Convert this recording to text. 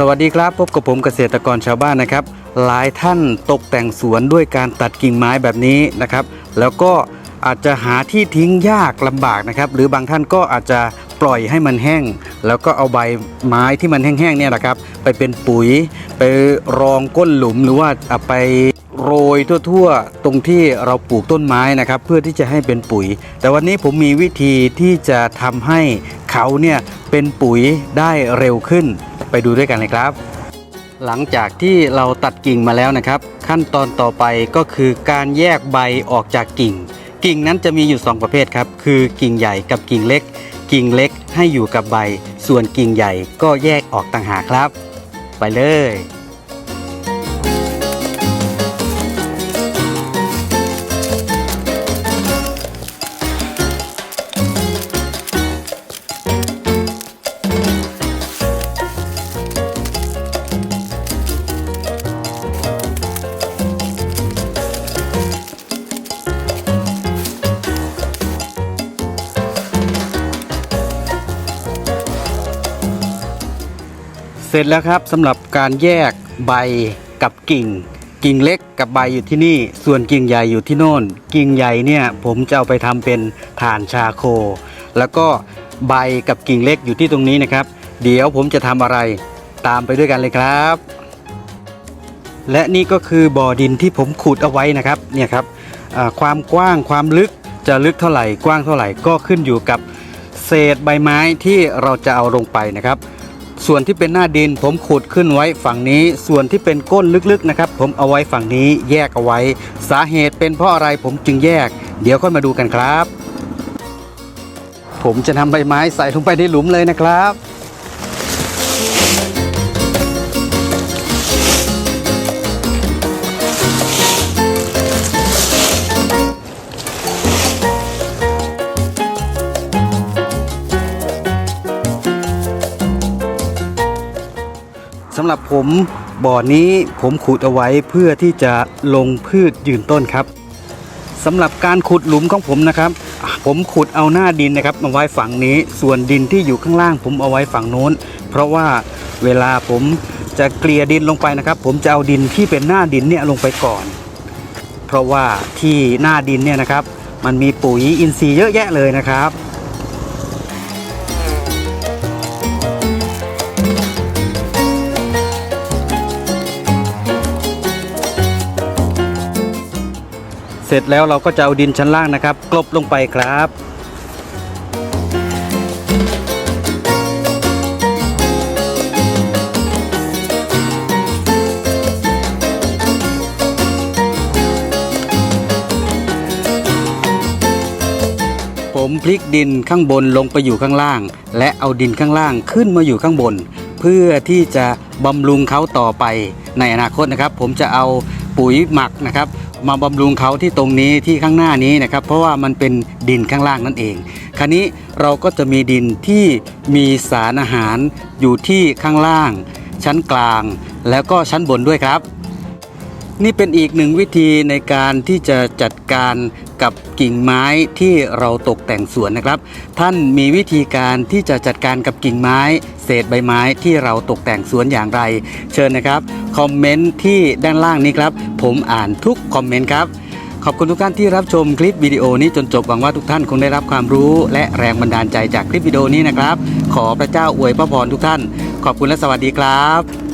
สวัสดีครับพบกับผมเกษตรกรชาวบ้านนะครับ หลายท่านตกแต่งสวนด้วยการตัดกิ่งไม้แบบนี้นะครับ แล้วก็อาจจะหาที่ทิ้งยากลำบากนะครับ หรือบางท่านก็อาจจะปล่อยให้มันแห้ง แล้วก็เอาใบไม้ที่มันแห้งๆเนี่ยแหละครับ ไปเป็นปุ๋ย ไปรองก้นหลุมหรือว่าเอาไปโรยทั่วๆ ตรงที่เราปลูกต้นไม้นะครับ เพื่อที่จะให้เป็นปุ๋ย แต่วันนี้ผมมีวิธีที่จะทำให้เขาเนี่ยเป็นปุ๋ยได้เร็วขึ้น ไปดูด้วยกันเลยครับ หลังจากที่เราตัดกิ่งมาแล้วนะครับ ขั้นตอนต่อไปก็คือการแยกใบออกจากกิ่ง กิ่งนั้นจะมีอยู่ 2 ประเภทครับ คือกิ่งใหญ่กับกิ่งเล็ก กิ่งเล็กให้อยู่กับใบ ส่วนกิ่งใหญ่ก็แยกออกต่างหากครับ ไปเลย เสร็จแล้วครับสำหรับการแยกใบกับกิ่ง กิ่งเล็กกับใบอยู่ที่นี่ ส่วนกิ่งใหญ่อยู่ที่โน่น กิ่งใหญ่เนี่ยผมจะเอาไปทำเป็นถ่านชาโค แล้วก็ใบกับกิ่งเล็กอยู่ที่ตรงนี้นะครับ เดี๋ยวผมจะทำอะไรตามไปด้วยกันเลยครับ และนี่ก็คือบ่อดินที่ผมขุดเอาไว้นะครับเนี่ยครับความกว้างความลึกจะลึกเท่าไหร่กว้างเท่าไหร่ก็ขึ้นอยู่กับเศษใบไม้ที่เราจะเอาลงไปนะครับ ส่วนที่เป็นหน้าดินผมขุดขึ้นไว้ฝั่งนี้ ส่วนที่เป็นก้นลึกๆนะครับ ผมเอาไว้ฝั่งนี้แยกเอาไว้ สาเหตุเป็นเพราะอะไรผมจึงแยก เดี๋ยวค่อยมาดูกันครับ ผมจะนำใบไม้ใส่ลงไปในหลุมเลยนะครับ สำหรับผมบ่อนี้ผมขุดเอาไว้เพื่อที่จะลงพืชยืนต้นครับสำหรับการขุดหลุมของผมนะครับ ผมขุดเอาหน้าดินนะครับมาไว้ฝั่งนี้ ส่วนดินที่อยู่ข้างล่าง ผมเอาไว้ฝั่งโน้น เพราะว่าเวลาผมจะเกลี่ยดินลงไปนะครับ ผมจะเอาดินที่เป็นหน้าดินเนี่ยลงไปก่อน เพราะว่าที่หน้าดินเนี่ยนะครับ มันมีปุ๋ยอินทรีย์เยอะแยะเลยนะครับ เสร็จแล้วเราก็จะเอาดินชั้นล่างนะครับ กลบลงไปครับผมพลิกดินข้างบนลงไปอยู่ข้างล่าง และเอาดินข้างล่างขึ้นมาอยู่ข้างบน เพื่อที่จะบำรุงเขาต่อไปในอนาคตนะครับ ผมจะเอา ปุ๋ยหมักนะครับ มาบำรุงเขาที่ตรงนี้ที่ข้างหน้านี้นะครับ เพราะว่ามันเป็นดินข้างล่างนั่นเอง คราวนี้เราก็จะมีดินที่มีสารอาหารอยู่ที่ข้างล่าง ชั้นกลาง แล้วก็ชั้นบนด้วยครับ นี่เป็นอีกหนึ่งวิธีในการที่จะจัดการกับกิ่งไม้ที่เราตกแต่งสวนนะครับ ท่านมีวิธีการที่จะจัดการกับกิ่งไม้ เศษใบไม้ที่เราตกแต่งสวนอย่างไร เชิญนะครับคอมเมนต์ที่ด้านล่างนี้ครับ ผมอ่านทุกคอมเมนต์ครับขอบคุณทุกท่านที่รับชมคลิปวิดีโอนี้จนจบหวังว่าทุกท่านคงได้รับความรู้ และแรงบันดาลใจจากคลิปวิดีโอนี้นะครับ ขอพระเจ้าอวยพระพรทุกท่าน ขอบคุณและสวัสดีครับ